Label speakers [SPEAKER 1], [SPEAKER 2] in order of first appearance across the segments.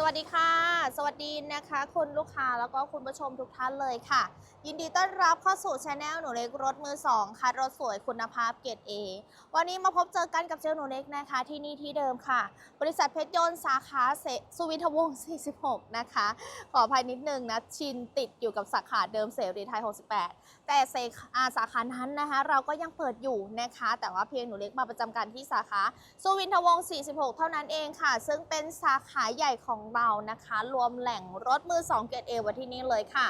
[SPEAKER 1] สวัสดีค่ะ สวัสดีนะคะ คุณลูกค้าแล้วก็คุณผู้ชมทุกท่านเลยค่ะ ยินดีต้อนรับเข้าสู่ช anel หนูเล็กรถมือสองค่ะรถสวยคุณภาพเกรด A วันนี้มาพบเจอกันกับเซลลหนูเล็กนะคะ ที่นี่ที่เดิมค่ะ บริษัทเพชรยนต์สาขาเสสุวิทวงศ์46 นะคะ ขออภัยนิดนึงนะ ชินติดอยู่กับสาขาเดิมเสรีไทย 68 แต่เซาสาขานั้นนะคะ เราก็ยังเปิดอยู่นะคะ แต่ว่าเพียงหนูเล็กมาประจำการที่สาขาสุวินทวงศ์ 46 เท่านั้นเองค่ะ ซึ่งเป็นสาขาใหญ่ของเรานะคะ รวมแหล่งรถมือ 2 เกรดเอไว้ที่นี่เลยค่ะ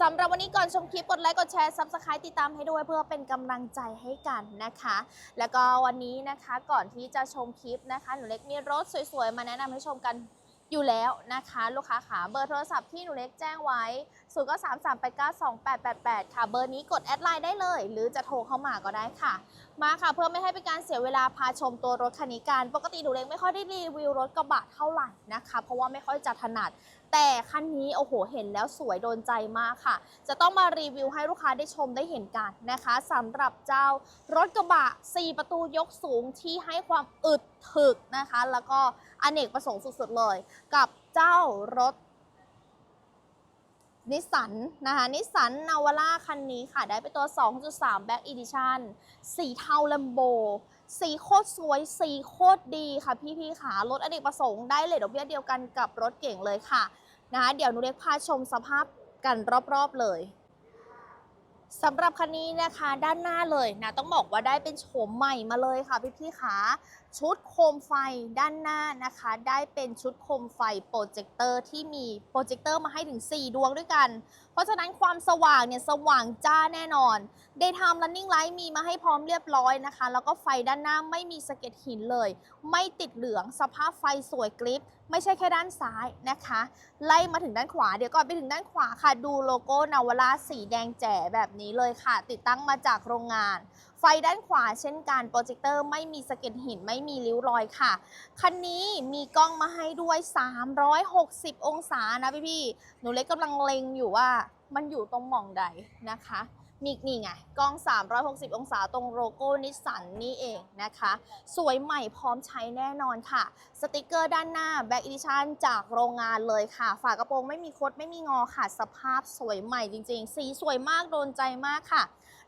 [SPEAKER 1] สำหรับวันนี้ก่อนชมคลิปกดไลค์กดแชร์ซับสไครต์ติดตามให้ด้วยเพื่อเป็นกำลังใจให้กันนะคะ แล้วก็วันนี้นะคะก่อนที่จะชมคลิปนะคะ หนูเล็กมีรถสวยๆ มาแนะนำให้ชมกัน อยู่แล้วนะคะลูกค้าขาเบอร์โทรศัพท์ที่หนูเล็กแจ้งไว้0ก็3 3 8 9 2 8 8 8 ค่ะเบอร์นี้กดแอดไลน์ได้เลย หรือจะโทรเข้ามาก็ได้ค่ะ มาค่ะเพื่อไม่ให้เป็นการเสียเวลาพาชมตัวรถคันนี้กัน ปกติหนูเล็กไม่ค่อยได้รีวิวรถกระบะเท่าไหร่นะคะ เพราะว่าไม่ค่อยจะถนัด แต่คันนี้โอ้โหเห็นแล้วสวยโดนใจมากค่ะ จะต้องมารีวิวให้ลูกค้าได้ชมได้เห็นกันนะคะสำหรับเจ้ารถกระบะ 4 ประตูยกสูงที่ให้ความอึดถึกนะคะ แล้วก็อเนกประสงค์สุดๆเลย กับเจ้ารถนิสสันนะคะนิสสันนาวาร่าคันนี้ค่ะ ได้ไปตัว 2.3 Back Edition สีเทาลัมโบ สีโคตรสวย สีโคตรดีค่ะพี่ๆขารถอเนกประสงค์ได้เลทดอกเบี้ยเดียวกันกับรถเก่งเลยค่ะ นะคะเดี๋ยวหนูเล็กพาชมสภาพกันรอบๆเลยสำหรับคันนี้นะคะด้านหน้าเลยนะต้องบอกว่าได้เป็นโฉมใหม่มาเลยค่ะพี่ๆขาชุดโคมไฟด้านหน้านะคะ ได้เป็นชุดโคมไฟโปรเจคเตอร์ที่มีโปรเจคเตอร์มาให้ถึง 4 ดวงด้วยกัน เพราะฉะนั้นความสว่างเนี่ยสว่างจ้าแน่นอน Daytime Running Light มีมาให้พร้อมเรียบร้อยนะคะ แล้วก็ไฟด้านหน้าไม่มีสะเก็ดหินเลย ไม่ติดเหลืองสภาพไฟสวยกริปไม่ใช่แค่ด้านซ้ายนะคะ ไล่มาถึงด้านขวาเดี๋ยวก่อนไปถึงด้านขวาค่ะ ดูโลโก้นาวราสีแดงแจ๋แบบนี้เลยค่ะ ติดตั้งมาจากโรงงาน ไฟด้านขวาเช่นกันโปรเจคเตอร์ไม่มีสะเก็ดหินไม่มีริ้วรอยค่ะ คันนี้มีกล้องมาให้ด้วย 360 องศานะพี่ๆหนูเล็กกำลังเล็งอยู่ว่ามันอยู่ตรงหม่องใดนะคะ มีนี่ไงกล้อง 360 องศาตรงโลโก้นิสสันนี่เองนะคะ สวยใหม่พร้อมใช้แน่นอนค่ะ สติกเกอร์ด้านหน้าแบ็กอิดิชันจากโรงงานเลยค่ะ ฝากระโปรงไม่มีคดไม่มีงอค่ะ สภาพสวยใหม่จริงๆ สีสวยมากโดนใจมากค่ะ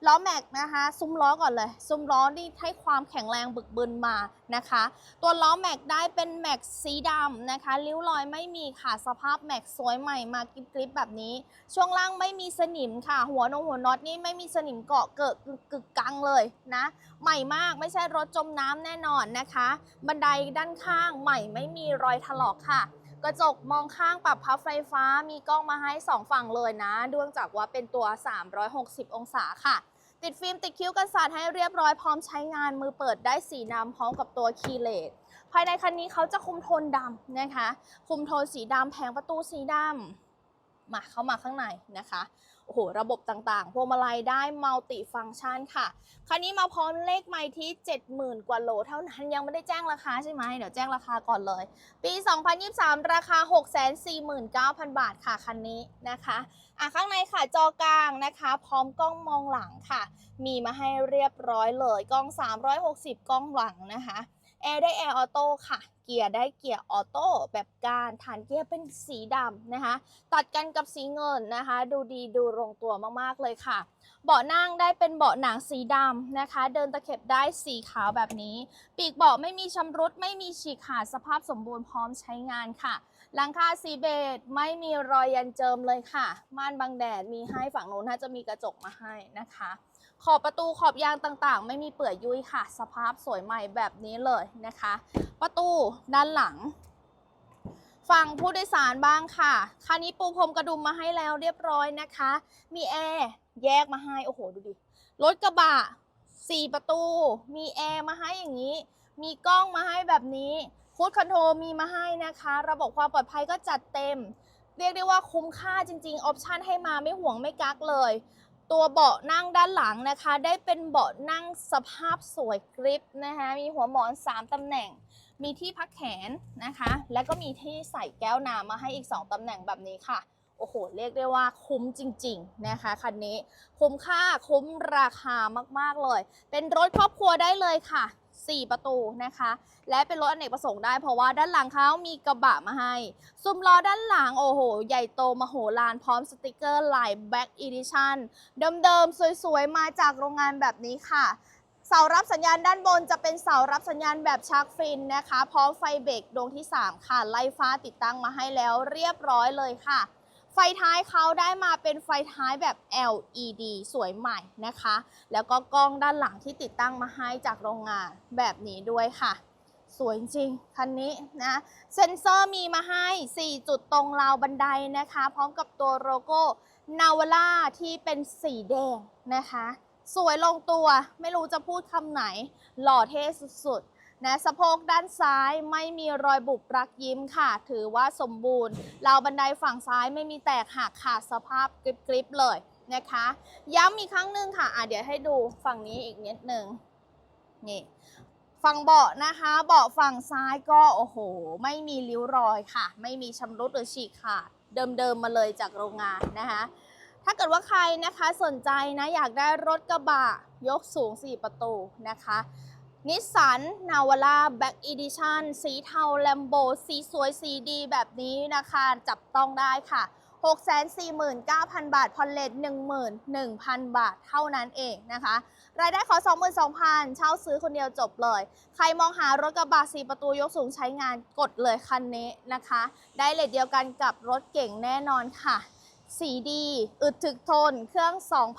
[SPEAKER 1] ล้อแม็กนะคะ ซุ้มล้อก่อนเลย ซุ้มล้อนี่ให้ความแข็งแรงบึกบึนมานะคะ ตัวล้อแม็กได้เป็นแม็กสีดำนะคะริ้วรอยไม่มีค่ะสภาพแม็กสวยใหม่มากริบแบบนี้ ช่วงล่างไม่มีสนิมค่ะ หัวนงหัวน็อตนี่ไม่มีสนิมเกาะเกิดกึกกังเลยนะ ใหม่มากไม่ใช่รถจมน้ำแน่นอนนะคะ บันไดด้านข้างใหม่ไม่มีรอยถลอกค่ะ กระจกมองข้างปรับพับไฟฟ้ามีกล้องมาให้ 2 ฝั่งเลยนะเนื่องจากว่าเป็นตัว 360 องศาค่ะ ติดฟิล์มติดคิ้วกันสาดให้เรียบร้อยพร้อมใช้งานมือเปิดได้สีดำพร้อมกับตัวคีย์เลสภายในคันนี้เขาจะคุมโทนดำนะคะ คุมโทนสีดำแผงประตูสีดำมาเข้ามาข้างในนะคะ โอ้โหระบบต่างๆ พวงมาลัยได้มัลติฟังก์ชันค่ะ คันนี้มาพร้อมเลขไมล์ที่ 70,000 กว่าโลเท่านั้น ยังไม่ได้แจ้งราคาใช่ไหมเดี๋ยวแจ้งราคาก่อนเลย ปี 2023 ราคา 649,000 บาทค่ะ คันนี้นะคะอะข้างในค่ะจอกลางนะคะ พร้อมกล้องมองหลังค่ะ มีมาให้เรียบร้อยเลยกล้อง 360 กล้องหลังนะคะ แอร์ได้แอร์ออโต้ค่ะ เกียร์ได้เกียร์ออโต้แบบการฐานเกียร์เป็นสีดำนะคะ ตัดกันกับสีเงินนะคะ ดูดีดูลงตัวมากๆเลยค่ะ เบาะนั่งได้เป็นเบาะหนังสีดำนะคะ เดินตะเข็บได้สีขาวแบบนี้ ปีกเบาะไม่มีชำรุดไม่มีฉีกขาดสภาพสมบูรณ์พร้อมใช้งานค่ะหลังคาสีเบจไม่มีรอยยันเจิมเลยค่ะ ม่านบังแดดมีให้ฝั่งโน้นน่าจะมีกระจกมาให้นะคะ ขอบประตูขอบยางต่างๆ ไม่มีเปื่อยยุ่ยค่ะ สภาพสวยใหม่แบบนี้เลยนะคะ ประตูด้านหลัง ฝั่งผู้โดยสารบ้างค่ะ คันนี้ปูพรมกระดุมมาให้แล้วเรียบร้อยนะคะ มีแอร์แยกมาให้ โอ้โห ดูดิ รถกระบะสี่ประตู มีแอร์มาให้อย่างนี้ มีกล้องมาให้แบบนี้ฟูดคอนโทรมีมาให้นะคะ ระบบความปลอดภัยก็จัดเต็ม เรียกได้ว่าคุ้มค่าจริงๆ ออปชันให้มาไม่ห่วงไม่กักเลย ตัวเบาะนั่งด้านหลังนะคะ ได้เป็นเบาะนั่งสภาพสวยกริปนะคะ มีหัวหมอน 3 ตำแหน่ง มีที่พักแขนนะคะ แล้วก็มีที่ใส่แก้วน้ำมาให้อีก 2 ตำแหน่งแบบนี้ค่ะ โอ้โห เรียกได้ว่าคุ้มจริง ๆ นะคะคันนี้ คุ้มค่าคุ้มราคามากๆเลย เป็นรถครอบครัวได้เลยค่ะ 4 ประตูนะคะ และเป็นรถอเนกประสงค์ได้เพราะว่าด้านหลังเขามีกระบะมาให้ ซุ้มล้อด้านหลัง โอ้โห ใหญ่โตมโหฬารพร้อมสติกเกอร์ลาย Back Edition เดิมๆ สวยๆ มาจากโรงงานแบบนี้ค่ะเสารับสัญญาณด้านบนจะเป็นเสารับสัญญาณแบบชาร์กฟินนะคะ พร้อมไฟเบรกดวงที่ 3 ค่ะ ไล่ฟ้าติดตั้งมาให้แล้วเรียบร้อยเลยค่ะ ไฟท้ายเขาได้มาเป็นไฟท้ายแบบ LED สวยใหม่นะคะ แล้วก็กล้องด้านหลังที่ติดตั้งมาให้จากโรงงานแบบนี้ด้วยค่ะ สวยจริงคันนี้นะ เซ็นเซอร์มีมาให้ 4 จุดตรงราวบันไดนะคะ พร้อมกับตัวโลโก้นาวาร่าที่เป็นสีแดงนะคะ สวยลงตัวไม่รู้จะพูดคำไหน หล่อเท่สุดๆ นะสะโพกด้านซ้ายไม่มีรอยบุบรักยิ้มค่ะ ถือว่าสมบูรณ์ราวบันไดฝั่งซ้ายไม่มีแตกหักขาดสภาพกริบๆเลยนะคะ ย้ำอีกครั้งหนึ่งค่ะอะ เดี๋ยวให้ดูฝั่งนี้อีกนิดหนึ่งนี่ฝั่งเบาะนะคะ เบาะฝั่งซ้ายก็โอ้โห ไม่มีริ้วรอยค่ะ ไม่มีชำรุดหรือฉีกขาดเดิมๆมาเลยจากโรงงานนะคะถ้าเกิดว่าใครนะคะสนใจนะอยากได้รถกระบะยกสูง 4 ประตูนะคะ นิสสันนาวาร่าแบ็กอีดิชันสีเทาแลมโบสีสวยสีดีแบบนี้นะคะ จับต้องได้ค่ะ 649,000 บาทพอนเลท11,000 บาทเท่านั้นเองนะคะ รายได้ขอ 22,000 เช่าซื้อคนเดียวจบเลย ใครมองหารถกระบะ4ประตูยกสูงใช้งานกดเลยคันนี้นะคะ ได้เลทเดียวกันกับรถเก่งแน่นอนค่ะสีดีอึดถึกทน เครื่อง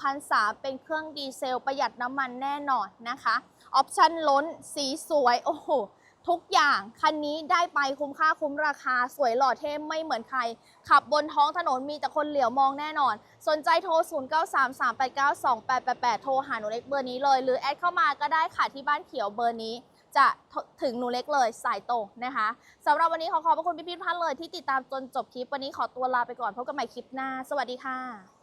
[SPEAKER 1] 2003 เป็นเครื่องดีเซล ประหยัดน้ำมันแน่นอนนะคะ ออปชั่นล้น สีสวย โอ้โห ทุกอย่าง คันนี้ได้ไปคุ้มค่าคุ้มราคา สวยหล่อเท่ไม่เหมือนใคร ขับบนท้องถนนมีแต่คนเหลียวมองแน่นอน สนใจโทร 0933892888 โทรหาหนูเล็กเบอร์นี้เลย หรือแอดเข้ามาก็ได้ค่ะที่บ้านเขียวเบอร์นี้จะถึงหนูเล็กเลยสายตรงนะคะสำหรับวันนี้ขอขอบพระคุณพี่ๆทุกท่านเลยที่ติดตามจนจบคลิป วันนี้ขอตัวลาไปก่อนพบกันใหม่คลิปหน้า สวัสดีค่ะ